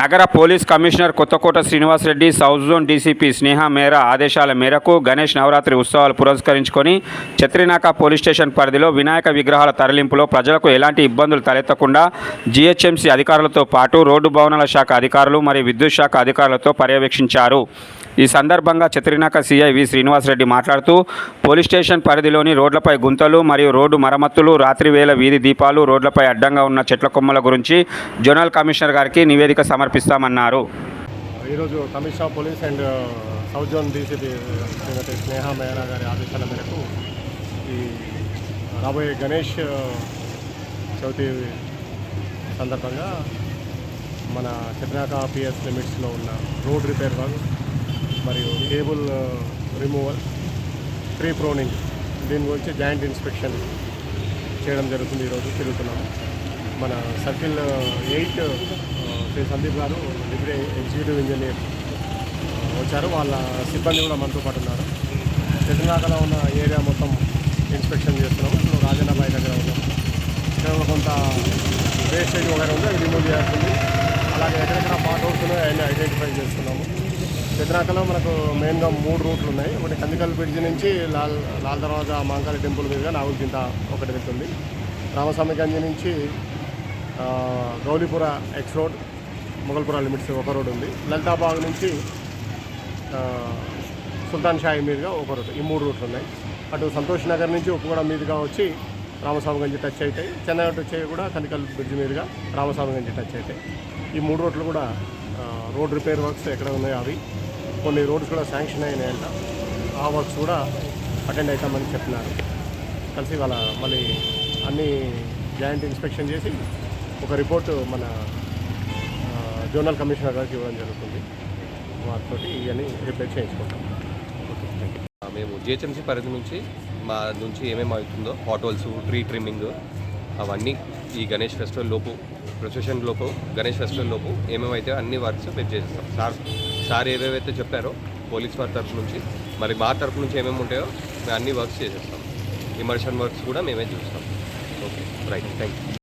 నగర police commissioner Kothakota Srinivasa Reddy south zone DCP Sneha Mehra ఆదేశాల మేరకు గణేష్ నవరాత్రి ఉత్సవాలు పురస్కరించుకొని చత్రినాక పోలీస్ స్టేషన్ పరిధిలో వినాయక విగ్రహాల తరలింపులో ప్రజలకు ఎలాంటి ఇబ్బందులు తలెత్తకుండా జీహెచ్ఎంసీ అధికారులతో పాటు రోడ్డు భవనాల శాఖ అధికారులు మరియు విద్యుత్ శాఖ అధికారులతో పర్యవేక్షించారు. ఈ సందర్భంగా చత్రినాక సీఐ వి శ్రీనివాసరెడ్డి మాట్లాడుతూ పోలీస్ స్టేషన్ పరిధిలోని రోడ్లపై గుంతలు మరియు రోడ్డు మరమ్మతులు రాత్రివేళ వీధి దీపాలు రోడ్లపై అడ్డంగా ఉన్న చెట్ల కొమ్మల గురించి జోనల్ కమిషనర్ గారికి నివేదిక సమర్పిస్తామన్నారు. ఈరోజు commissioner police and south zone DCP Shrimati Sneha Mehra గారి ఆదేశాల మేరకు ఈ రాబోయే గణేష్ చవితి సందర్భంగా మన చిత్రాక పిఎస్ లిమిట్స్లో ఉన్న రోడ్ రిపేర్ వర్క్ మరియు కేబుల్ రిమూవల్ ట్రీ ప్రోనింగ్ దీని గురించి జాయింట్ ఇన్స్పెక్షన్ చేయడం జరుగుతుంది ఈరోజు. తిరుగుతున్నాము. మన సర్కిల్ ఎయిట్ శ్రీ సందీప్ గారు డిప్యూటీ ఎగ్జిక్యూటివ్ ఇంజనీర్ వచ్చారు. వాళ్ళ సిబ్బంది కూడా మనతో పాటు ఉన్నారు. తెలంగాణలో ఉన్న ఏరియా మొత్తం ఇన్స్పెక్షన్ చేస్తున్నాము. ఇప్పుడు రాజన్నబాయి దగ్గర ఉన్నాం. ఇక్కడ కొంత వేస్టేజ్ వగైరా ఉంది అది రిమూవ్ చేయాల్సింది. అలాగే ఎక్కడెక్కడ పార్ట్ హౌస్ ఉన్నాయో అవన్నీ ఐడెంటిఫై చేస్తున్నాము చిత్రాకలో మనకు మెయిన్గా మూడు రూట్లు ఉన్నాయి. ఒకటి కందికల్ బ్రిడ్జ్ నుంచి లాల్ లాల్ దర్వాజా మాంకాళి టెంపుల్ మీదుగా నాగులకింత ఒకటి వెళ్తుంది. రామస్వామి గంజి నుంచి Gowlipura X road Mogalpura limits ఒక రోడ్ ఉంది. లలితాబాగ్ నుంచి సుల్తాన్ షాయి మీదుగా ఒక రూట్ ఈ మూడు రూట్లు ఉన్నాయి. అటు సంతోష్ నగర్ నుంచి ఉప్పుగూడ మీదుగా వచ్చి రామస్వామి గంజి టచ్ అవుతాయి. చెన్నై అటు వచ్చే కూడా కనికల్ బ్రిడ్జ్ మీదుగా రామస్వామి గంజి టచ్ అవుతాయి. ఈ మూడు రోడ్లు కూడా రోడ్ రిపేర్ వర్క్స్ ఎక్కడ ఉన్నాయో అవి. కొన్ని రోడ్స్ కూడా శాంక్షన్ అయినాయంట. ఆ వర్క్స్ కూడా అటెండ్ అవుతామని చెప్తున్నారు కలిసి వాళ్ళ మళ్ళీ అన్ని జాయింట్ ఇన్స్పెక్షన్ చేసి ఒక రిపోర్టు మన జోనల్ కమిషనర్ గారికి ఇవ్వడం జరుగుతుంది. వాటితో ఇవన్నీ రిపేర్ చేయించుకుంటాం. ఓకే థ్యాంక్ యూ మేము జిహెచ్ఎంసీ పరిధి నుంచి మా నుంచి ఏమేమి అవుతుందో హోటల్స్ ట్రీ ట్రిమ్మింగ్ అవన్నీ ఈ గణేష్ ఫెస్టివల్ లోపు ప్రొసెషన్ లోపు గణేష్ ఫెస్టివల్ లోపు ఏమేమైతే అన్ని వర్క్స్ మేము చేసేస్తాం. సార్ సార్ ఏవేవైతే చెప్పారో పోలీస్ వారి తరఫు నుంచి మరి మా తరపు నుంచి ఏమేమి ఉంటాయో మేము అన్ని వర్క్స్ చేసేస్తాం. ఇమర్షన్ వర్క్స్ కూడా మేమే చూస్తాం. Okay right thank you